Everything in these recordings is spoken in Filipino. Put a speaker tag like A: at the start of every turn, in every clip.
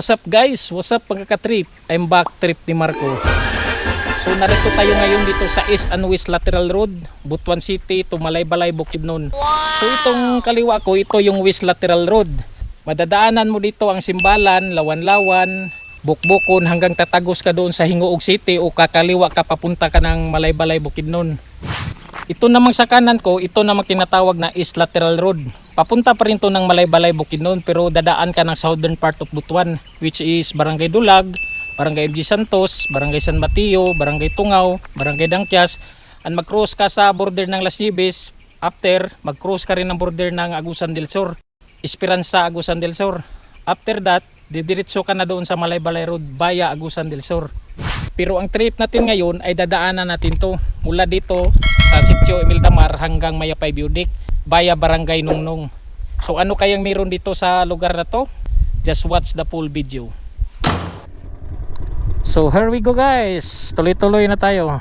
A: what's up guys? What's up pagkakatrip? I'm back trip ni Marco. So narito tayo ngayon dito sa East and West Lateral Road, Butuan City to Malaybalay, Bukidnon. So itong kaliwa ko, ito yung West Lateral Road. Madadaanan mo dito ang Simbalan, Lawan-Lawan, Bukbukon hanggang tatagos ka doon sa Hingoog City o kakaliwa ka papunta ka ng Malaybalay, Bukidnon. Ito namang sa kanan ko, ito namang tinatawag na East Lateral Road. Papunta pa rin to ng Malaybalay, Bukidnon pero dadaan ka ng southern part of Butuan which is Barangay Dulag, Barangay MG Santos, Barangay San Mateo, Barangay Tungaw, Barangay Dangkias and mag-cross ka sa border ng Las Nieves. After mag-cross ka rin ng border ng Agusan del Sur. Esperanza Agusan del Sur. After that didiretso ka na doon sa Malaybalay Road via Agusan del Sur. Pero ang trip natin ngayon ay dadaanan natin to mula dito sa Sitio Emil Damar hanggang Mayapay Budik via Barangay Nungnong so ano kayang meron dito sa lugar na to just watch the full video So here we go guys. Tuloy-tuloy na tayo.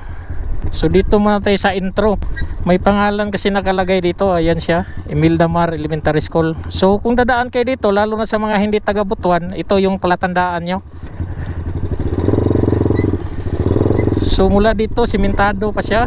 A: So dito muna tayo sa intro. May pangalan kasi nakalagay dito. Ayan siya. Emil Damar Elementary School. So kung dadaan kayo dito, lalo na sa mga hindi taga Butuan, ito yung palatandaan nyo. So mula dito, simentado pa siya.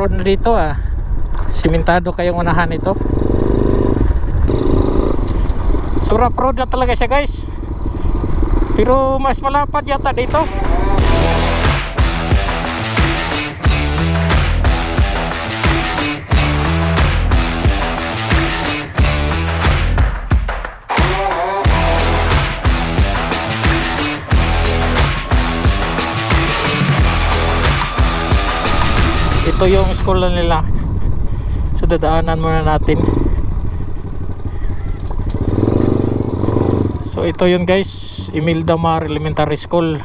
A: Road na dito ah. Simentado kayong unahan ito. So rough road na talaga siya guys. Pero mas malapad yata dito. Ito yung school na nila. So dadaanan muna natin. So ito yun guys, Emil Damar Elementary School,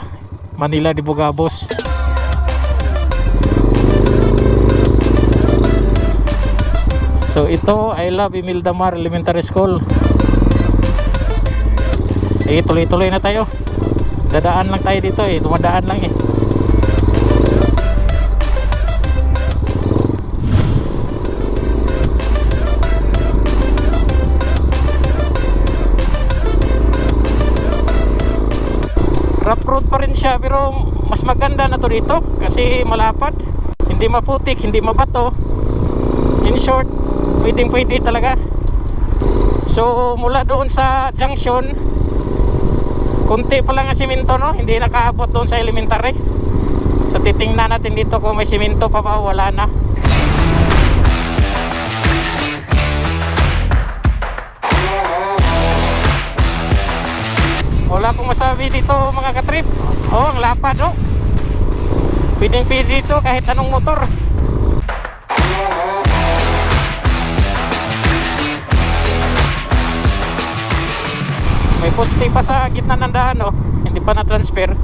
A: Manila de Bugabos. So ito, I love Emil Damar Elementary School. Eh tuloy-tuloy na tayo. Dadaan lang tayo dito eh, tumadaan lang eh. Rough road pa rin siya pero mas maganda na to dito kasi malapad. Hindi maputik, hindi mabato. In short, pwedeng pwede talaga. So mula doon sa junction kunti pa lang ang simento no? Hindi nakaabot doon sa elementary. So titingnan natin dito kung may simento pa ba wala na Wala akong masabi dito mga katrip. Oh, ang lapad oh. Pwedeng pwede dito kahit anong motor. May poste pa sa gitna ng daan oh. Hindi pa na-transfer.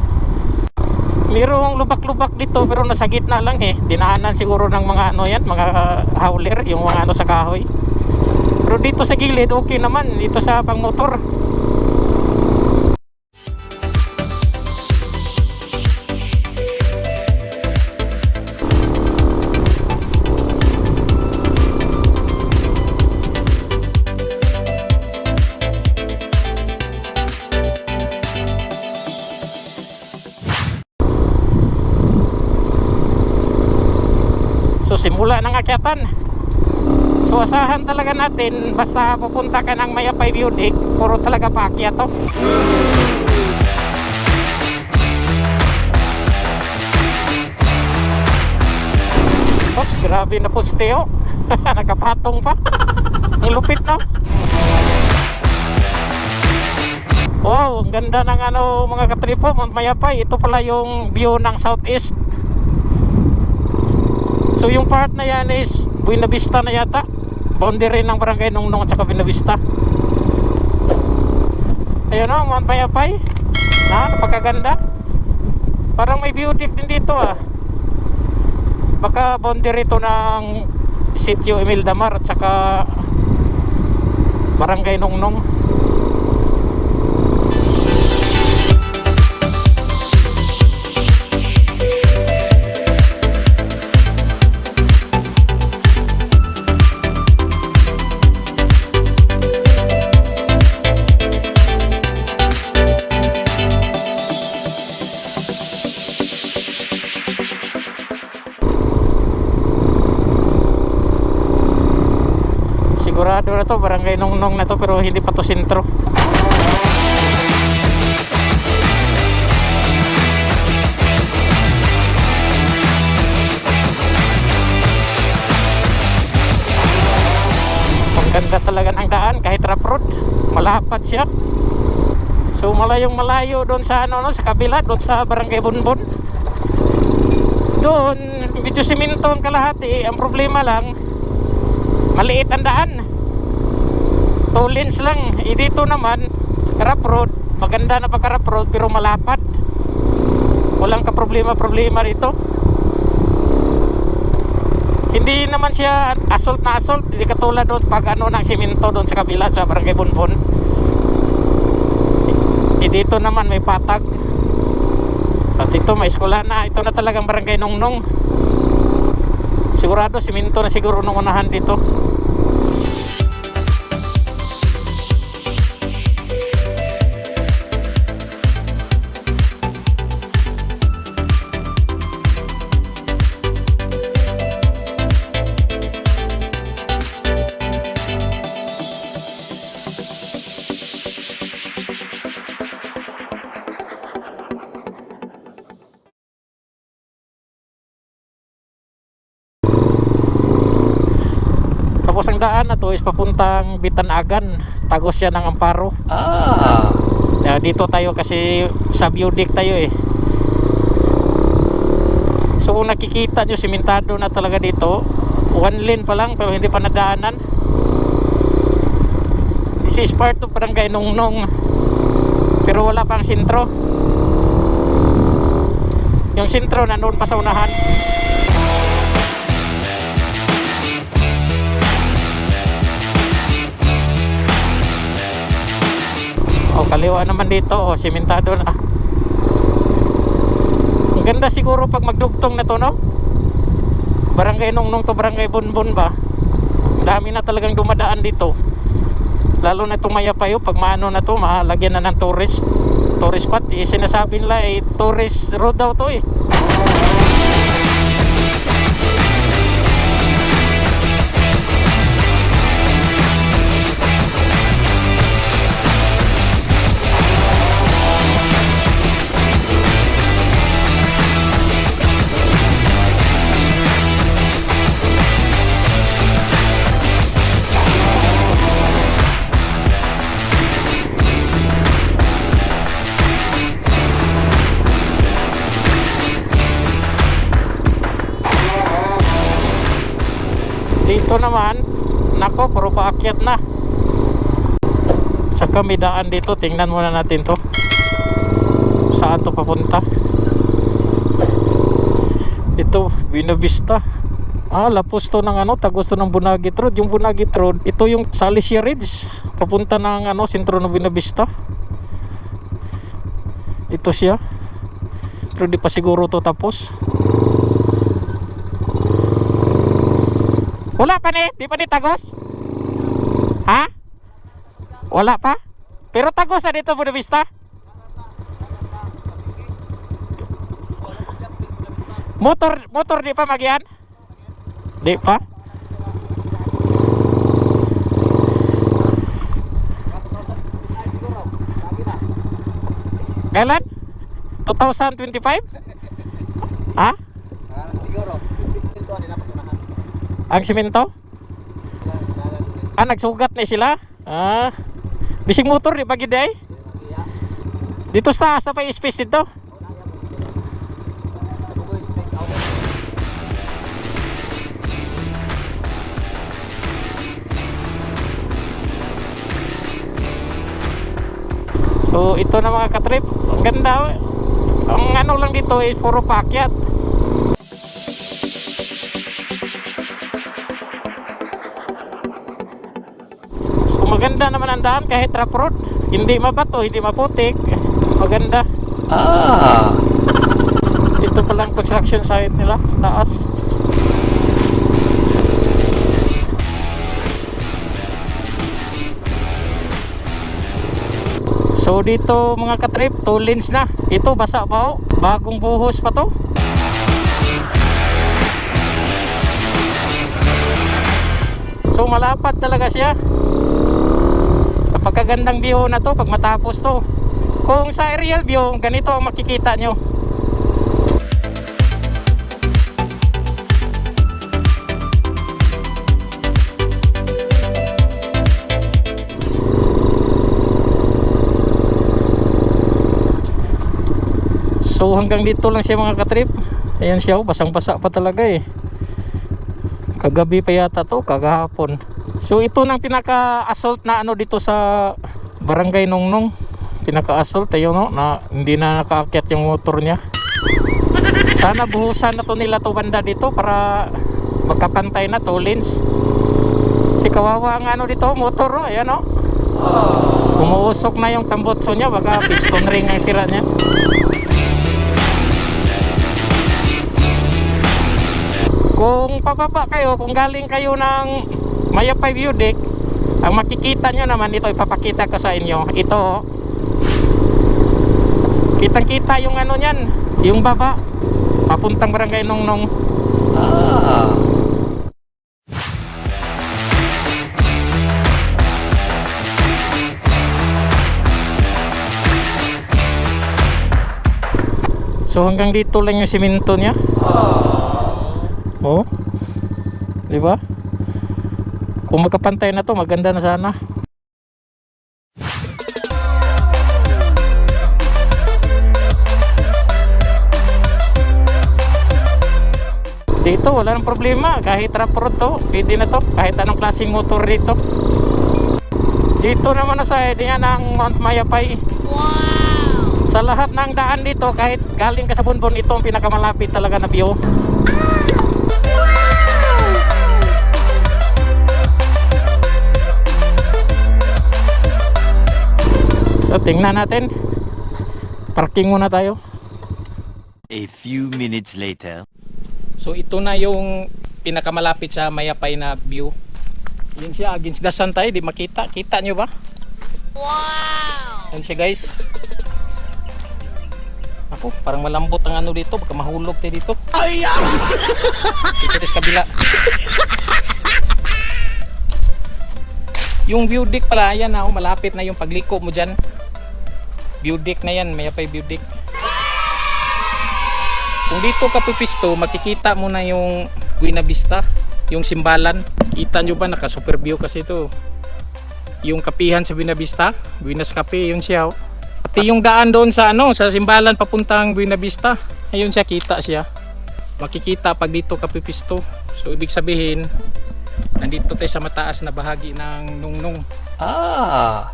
A: Mayroong lubak-lubak dito pero nasa gitna lang eh. Dinaanan siguro ng mga ano yan, mga howler, yung mga ano sa kahoy. Pero dito sa gilid, okay naman. Dito sa pang motor. Simula ng akyatan. So asahan talaga natin basta pupunta ka ng Mayapay Budik, puro talaga paakyat to. Oops, grabe na poste oh. Nakapatong pa. Ang lupit no. Wow, ang ganda ng ano mga katripo, Mount Mayapay. Ito pala yung view ng southeast. So yung part na yan is Buena na yata. Boundary ng barangay Nungnong at saka Buena. Ayun o, Mount Mayapay. Na, napakaganda. Parang may beauty din dito ah. Baka boundary to ng sitio Emil Damar at saka Barangay Nongnong. Sigurado na to, barangay Nongnong na to pero hindi pa to sentro. Ganda talaga ng daan kahit rough road. Malapad siya. So malayong malayo doon sa ano no, sa kabila doon sa barangay Bunbon. Doon medyo simento ang kalahati. Ang problema lang maliit ang daan. Two lanes lang. Eh, dito naman rough road. Maganda na pagka rough road pero malapad walang ka problema problema dito hindi naman siya assault na assault. Hindi katulad doon pag ano ng simento doon sa kabila sa barangay Bunbon eh, dito naman may patag. At ito may eskwela na. Ito na talagang barangay Nongnong sigurado simento na siguro nung unahan dito daan na to is papuntang Bitanagan. Tagos siya ng Amparo.
B: Ah.
A: Kaya dito tayo kasi sa Budik tayo eh. So kung nakikita nyo, simentado na talaga dito. One lane pa lang pero hindi pa nadaanan. This is part of Barangay Nongnong. Pero wala pang sentro. Yung sentro nandun pa sa unahan. O kaliwa naman dito, o simentado na. Ang ganda siguro pag magdugtong na to, no? Barangay Nongnong to Barangay Bunbun ba? Dami na talagang dumadaan dito. Lalo na itong Mayapayo, pag maano na to, mahalagyan na ng tourist. Tourist spot, eh, sinasabi nila eh, tourist road daw to eh. Paakyat na. Tsaka may daan dito, tingnan muna natin to. Saan to papunta? Ito, Binavista. Ah, lapos to ng ano, tagos to ng Bunagit Road. Yung Bunagit Road, ito yung Salicia Ridge. Papunta ng ano, sentro ng Binavista. Ito siya. Pero di pa siguro to tapos. Wala pa ni, di pa ni tagos? Ha? Wala pa? Pero tagos na dito Buena Vista? Motor, motor di pa magyan? Di pa? Kailan? 2025? Ha? Ang simento? Ah, nagsugat na sila? Ah. Bising motor di pagi day? Dito sa na pa space dito. So ito na mga katrip. Ganda. oh. Ang ano lang dito is puro paakyat. Maganda naman ang daan kahit rough road. Hindi mabato, hindi maputik. Maganda.
B: Ah.
A: Ito palang construction site nila sa taas. So dito mga katrip, two lanes na. Ito basa pa oh. Bagong buhos pa to. So malapad talaga siya. Napakagandang view na to pag matapos to. Kung sa aerial view, ganito ang makikita nyo. So hanggang dito lang siya mga katrip. Ayan siya, oh, basang-basa pa talaga eh. Kagabi pa yata to, kagahapon. So ito nang pinaka-assault na ano dito sa Barangay Nongnong. Pinaka-assault ayun no, na hindi na nakaakyat yung motor niya. Sana buhusan na to nila to banda dito para magkapantay na to lanes. Si kawawa ang ano dito, motor oh, ayan oh. Umuusok na yung tambotso niya, baka piston ring ang sira niya. Kung pababa kayo, kung galing kayo ng Mayapay View Deck, ang makikita nyo naman ito, ipapakita ko sa inyo. Ito, oh. kitang kita yung ano niyan, yung baba, papuntang barangay Nongnong.
B: Ah.
A: So hanggang dito lang yung simento niya. Oh. 'Di ba? Kung magkapantay na to, maganda na sana. Dito wala nang problema kahit rough road to, pwede na to kahit anong klaseng motor dito. Dito naman na sa niya ng Mount Mayapay. Sa lahat ng daan dito, kahit galing ka sa Bunbon, ito ang pinakamalapit talaga na view. So, tingnan natin. Parking muna tayo.
C: A few minutes later.
A: So, ito na yung pinakamalapit sa Mayapay na view. Yun siya, against the sun tayo, di makita. Kita nyo ba? Wow! Yan siya guys. Ako, parang malambot ang ano dito. Baka mahulog tayo dito. Ay! Dito sa kabila. yung view deck pala, yan na, oh, malapit na yung pagliko mo dyan. Deck na yan, may apay deck. Kung dito ka pipisto, makikita mo na yung Buena Vista, yung simbalan. Kita nyo ba, naka super view kasi ito. Yung kapihan sa Buena Vista, Buenas Cafe, yun siya. oh. Pati yung daan doon sa ano, sa simbalan papuntang Buena Vista, ayun siya, kita siya. Makikita pag dito ka pipisto. So ibig sabihin, nandito tayo sa mataas na bahagi ng nungnong.
B: Ah.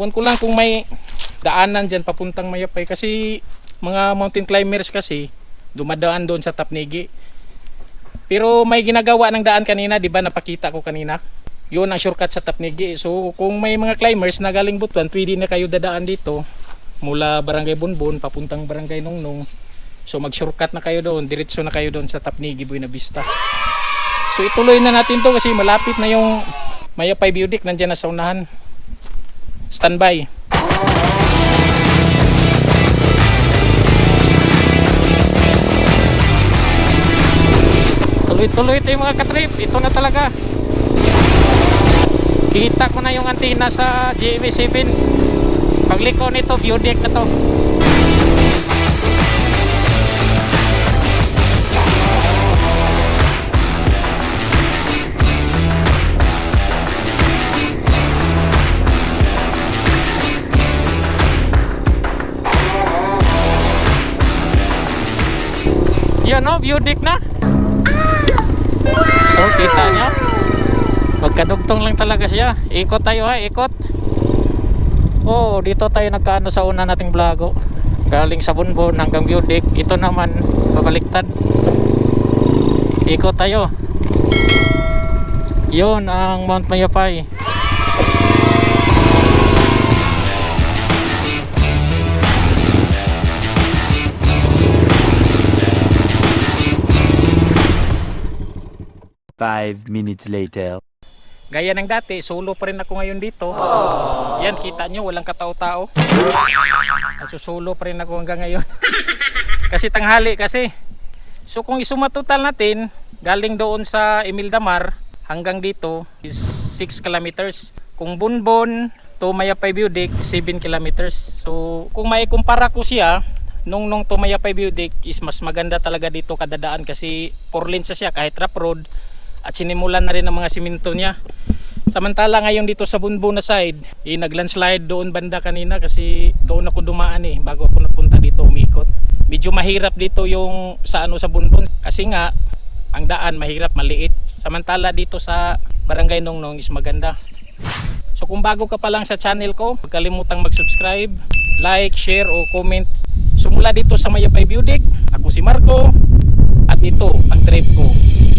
A: Iwan ko lang kung may daanan dyan papuntang Mayapay kasi mga mountain climbers kasi dumadaan doon sa Tapnigi. Pero may ginagawa ng daan kanina, 'di ba? Napakita ko kanina. 'Yun ang shortcut sa Tapnigi. So kung may mga climbers na galing Butuan, pwede na kayo dadaan dito mula Barangay Bunbun papuntang Barangay Nongnong. So mag-shortcut na kayo doon, diretso na kayo doon sa Tapnigi Buena Vista. So ituloy na natin 'to kasi malapit na yung Mayapay Deck nandiyan na sa unahan. Standby. Tuloy-tuloy tayo mga katrip. Ito na talaga. Kita ko na yung antenna sa GMA7. Pagliko nito, view deck na to. Deck na. So, kita nyo. Magkadugtong lang talaga siya. Ikot tayo ha, ikot.
D: ko, dito tayo nagkaano sa una nating vlogo. Galing sa Bunbon hanggang Budik. Ito naman, babaliktad. Ikot tayo. Yon ang Mount Mayapay.
C: Five minutes later.
D: Gaya ng dati, solo pa rin ako ngayon dito. Yan, kita nyo, walang katao-tao. Nagsusulo pa rin ako hanggang ngayon. kasi tanghali kasi. So kung isumatotal natin, galing doon sa Emil Damar hanggang dito is 6 kilometers. Kung Bunbon to Mayapay Budik, 7 kilometers. So kung may kumpara ko siya, nung nung to Mayapay Budik is mas maganda talaga dito kadadaan kasi 4 lanes siya kahit rough road at sinimulan na rin ang mga siminto niya. Samantala ngayon dito sa Bunbon na side, eh, naglandslide doon banda kanina kasi doon ako dumaan eh bago ako napunta dito umikot. Medyo mahirap dito yung sa ano sa Bunbon kasi nga ang daan mahirap maliit. Samantala dito sa Barangay Nongnong is maganda. So kung bago ka pa lang sa channel ko, huwag kalimutang mag-subscribe, like, share o comment. Sumula dito sa Mayapay Budik, ako si Marco at ito ang trip ko